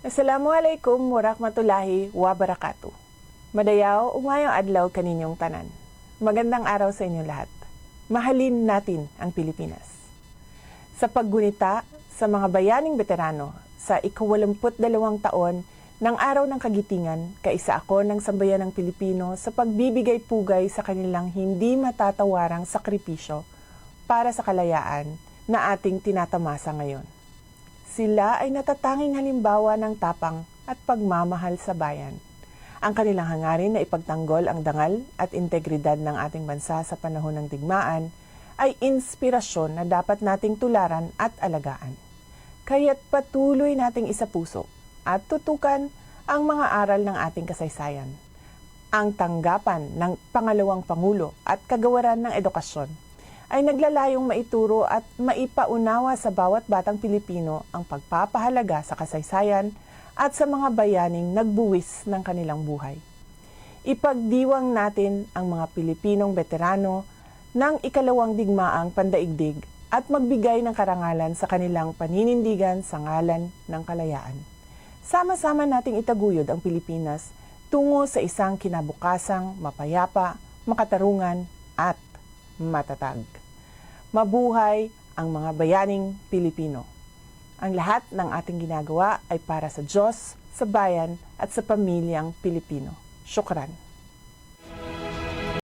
Assalamualaikum warahmatullahi wabarakatuh. Madayaw, umayong adlaw kaninyong tanan. Magandang araw sa inyo lahat. Mahalin natin ang Pilipinas. Sa paggunita sa mga bayaning veterano sa ikawalumput dalawang taon ng Araw ng Kagitingan, kaisa ako ng sambayan ng Pilipino sa pagbibigay pugay sa kanilang hindi matatawarang sakripisyo para sa kalayaan na ating tinatamasa ngayon. Sila ay natatanging halimbawa ng tapang at pagmamahal sa bayan. Ang kanilang hangarin na ipagtanggol ang dangal at integridad ng ating bansa sa panahon ng digmaan ay inspirasyon na dapat nating tularan at alagaan. Kaya't patuloy nating isapuso at tutukan ang mga aral ng ating kasaysayan. Ang tanggapan ng pangalawang pangulo at kagawaran ng edukasyon ay naglalayong maituro at maipaunawa sa bawat batang Pilipino ang pagpapahalaga sa kasaysayan at sa mga bayaning nagbuwis ng kanilang buhay. Ipagdiwang natin ang mga Pilipinong veterano ng ikalawang digmaang pandaigdig at magbigay ng karangalan sa kanilang paninindigan sa ngalan ng kalayaan. Sama-sama nating itaguyod ang Pilipinas tungo sa isang kinabukasang mapayapa, makatarungan at matatag. Mabuhay ang mga bayaning Pilipino. Ang lahat ng ating ginagawa ay para sa Diyos, sa bayan at sa pamilyang Pilipino. Syukran.